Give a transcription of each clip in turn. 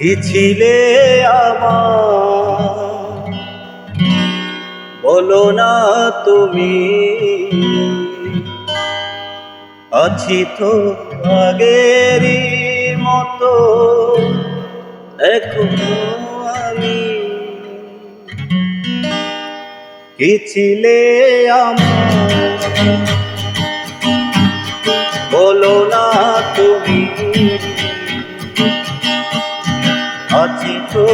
ছিলে বলো না তুমি। আছি তো আগেরই মতো, এখনও আমি। কি ছিলে আমার? বলো না আছি তো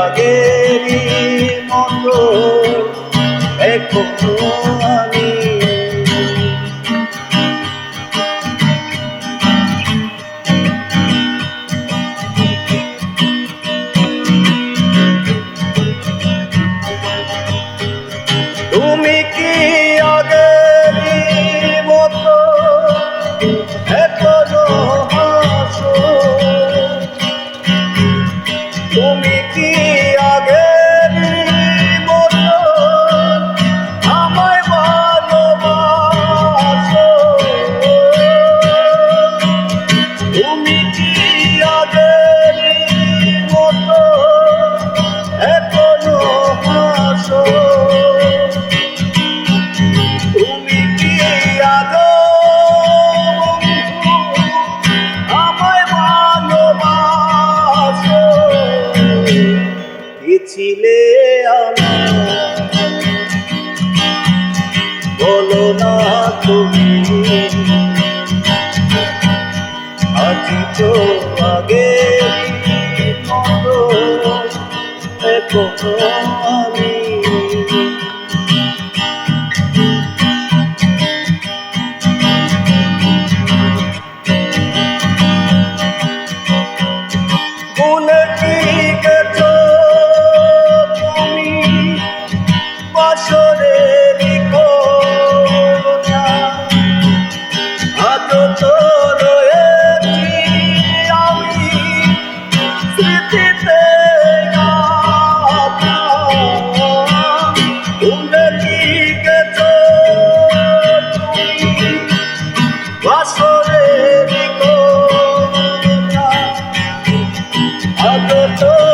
আগেরই মতো। এখনও আমি তুমি কি তুমি ছিলে আমার বলো না তুমি। আজ তো আগে এখনও আমি বাসরের কথা আজ তো রয়েছি আমি স্মৃতিতে বাসরের কথা আজ তো